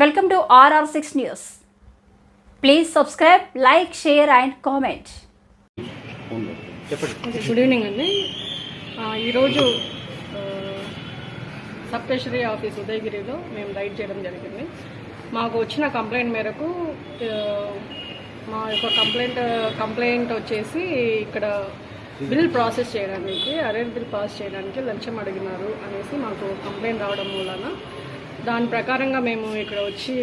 Welcome to RR six news please subscribe like share and comment good evening అండి. ఈరోజు sub treasury office ఉదయగిరిలో మేము ride చేయడం జరిగింది. మాకు వచ్చిన కంప్లైంట్ మేరకు మా యొక్క కంప్లైంట్ కంప్లైంట్ వచ్చేసి ఇక్కడ బిల్ ప్రాసెస్ చేయడానికి అరేంజ్ బిల్ పాస్ చేయడానికి లంచం అడిగినారు అనేసి మాకు కంప్లైంట్ రావడం మూలన దాని ప్రకారంగా మేము ఇక్కడ వచ్చి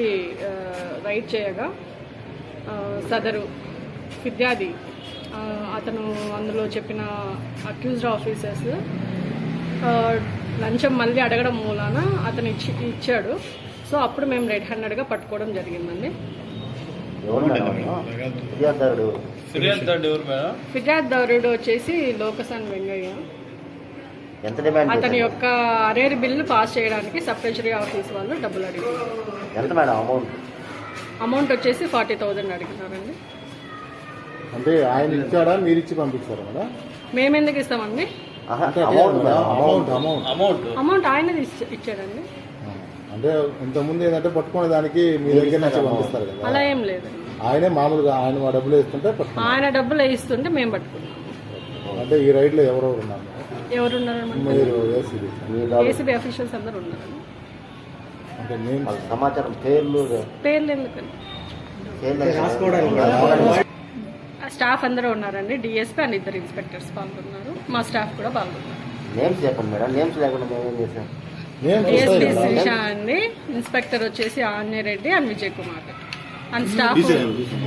రైడ్ చేయగా సదరు ఆ, అతను అందులో చెప్పిన అక్యూజ్డ్ ఆఫీసర్స్ లంచం మళ్ళీ అడగడం మూలాన అతను ఇచ్చి ఇచ్చాడు సో అప్పుడు మేము రెడ్ హ్యాండెడ్గా పట్టుకోవడం జరిగిందండి ఫిర్యాదు ఫిర్యాదుదారుడు వచ్చేసి లోకసన్ వెంగయ్య ఎంత డిమాండ్ అతని? యొక్క అరేర్ బిల్లు పాస్ చేయడానికి సబ్ ట్రెజరీ ఆఫీస్ వాళ్ళు డబ్బులు అడిగారు. ఎంత మేడం అమౌంట్ అమౌంట్ వచ్చేసి ఫార్టీ థౌజండ్ అడిగినారండి. అంటే ఆయన ఇచ్చాడా? మీరు ఇచ్చి పంపించారా మేడం? మేము ఎందుకు ఇస్తామండి? ఆహా, amount amount madam amount amount amount amount ఇచ్చ- ఇచ్చాడండి. అంటే ఇంతకుముందు ఏంటంటే పట్టుకునే దానికి మీ దగ్గర నుంచి పంపిస్తారు కదా. అలా ఏం లేదండి ఆయనే మామూలుగా ఆయన మా డబ్బులు వేస్తుంటే పట్టుకున్నారు ఆయన డబ్బులు వేయిస్తుంటే మేము పట్టుకున్నాం అంటే ఈ రైడ్లో ఎవరెవరు ఉన్నారు. ఎవరున్నారు మీరు ఏసీబీ. ఏసీబీ అఫీషియల్స్ అందరూ ఉన్నారు. అంటే నేను సమాచారం పేర్లు పేర్లు స్టాఫ్ అందరూ ఉన్నారండి. డిఎస్పీ అండ్ ఇద్దరు ఇన్స్పెక్టర్స్ పాల్గొన్నారు. మా స్టాఫ్ కూడా పాల్గొన్నారు. నేమ్స్ చెప్పండి మేడం. నేమ్స్ లేకుండా మేమేం చేసాం? నేను డిఎస్పీ చూస్తాను శ్రీష అండి. ఇన్స్పెక్టర్ వచ్చేసి Anjaneya Reddy and Vijay Kumar. And staff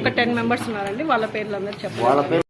ఒక టెన్ మెంబర్స్ ఉన్నారండి. వాళ్ళ పేర్లు అందరూ పేరు